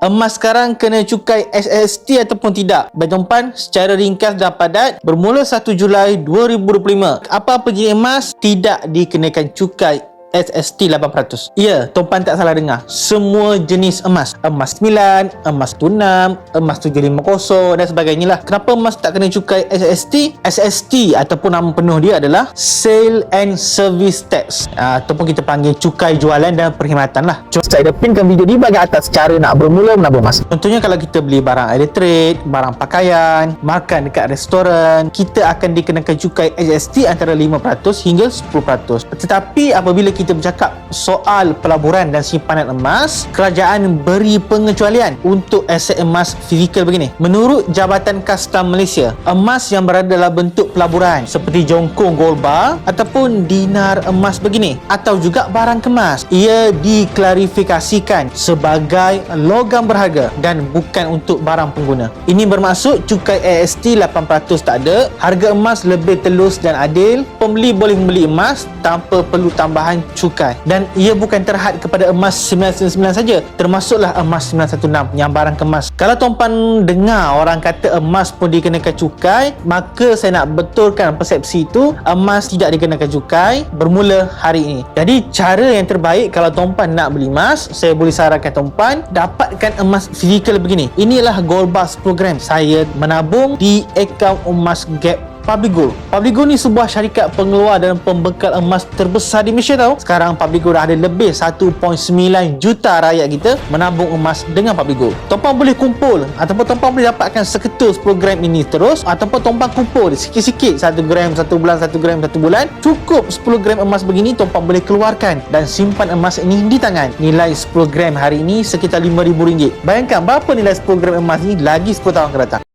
Emas sekarang kena cukai SST ataupun tidak? Bagi tuan secara ringkas dan padat, bermula 1 Julai 2025, apa-apa jenis emas tidak dikenakan cukai SST 800. Ya, Tompan tak salah dengar. Semua jenis emas. Emas 9, emas tunam, emas 750 dan sebagainya lah. Kenapa emas tak kena cukai SST? SST ataupun nama penuh dia adalah Sale and Service Tax. Uh, ataupun kita panggil cukai jualan dan perkhidmatan lah. Cuma saya ada pinkan video di bahagian atas cara nak bermula menabur emas. Contohnya kalau kita beli barang elektrik, barang pakaian, makan dekat restoran, kita akan dikenakan cukai SST antara 5% hingga 10%. Tetapi apabila kita bercakap soal pelaburan dan simpanan emas, kerajaan beri pengecualian untuk aset emas fizikal begini. Menurut Jabatan Kastam Malaysia, emas yang berada dalam bentuk pelaburan seperti jongkong gold bar ataupun dinar emas begini atau juga barang kemas, ia diklarifikasikan sebagai logam berharga dan bukan untuk barang pengguna. Ini bermaksud cukai AST 8% tak ada, harga emas lebih telus dan adil, pembeli boleh membeli emas tanpa perlu tambahan cukai. Dan ia bukan terhad kepada emas 999 saja termasuklah emas 916 yang barang kemas. Kalau tuan-puan dengar orang kata emas pun dikenakan cukai maka saya nak betulkan persepsi itu emas tidak dikenakan cukai bermula hari ini. Jadi cara yang terbaik kalau tuan-puan nak beli emas saya boleh sarankan tuan-puan dapatkan emas fizikal begini. Inilah gold bar 10 gram saya menabung di akaun emas gap Public Gold ni sebuah syarikat pengeluar dan pembekal emas terbesar di Malaysia tau. Sekarang Public Gold dah ada lebih 1.9 juta rakyat kita menabung emas dengan Public Gold. Tuan boleh kumpul ataupun tuan boleh dapatkan seketul 10 gram ini terus ataupun tuan kumpul sikit-sikit 1 gram 1 bulan 1 gram 1 bulan cukup 10 gram emas begini tuan boleh keluarkan dan simpan emas ini di tangan. Nilai 10 gram hari ini sekitar RM5,000. Bayangkan berapa nilai 10 gram emas ni lagi 10 tahun akan datang.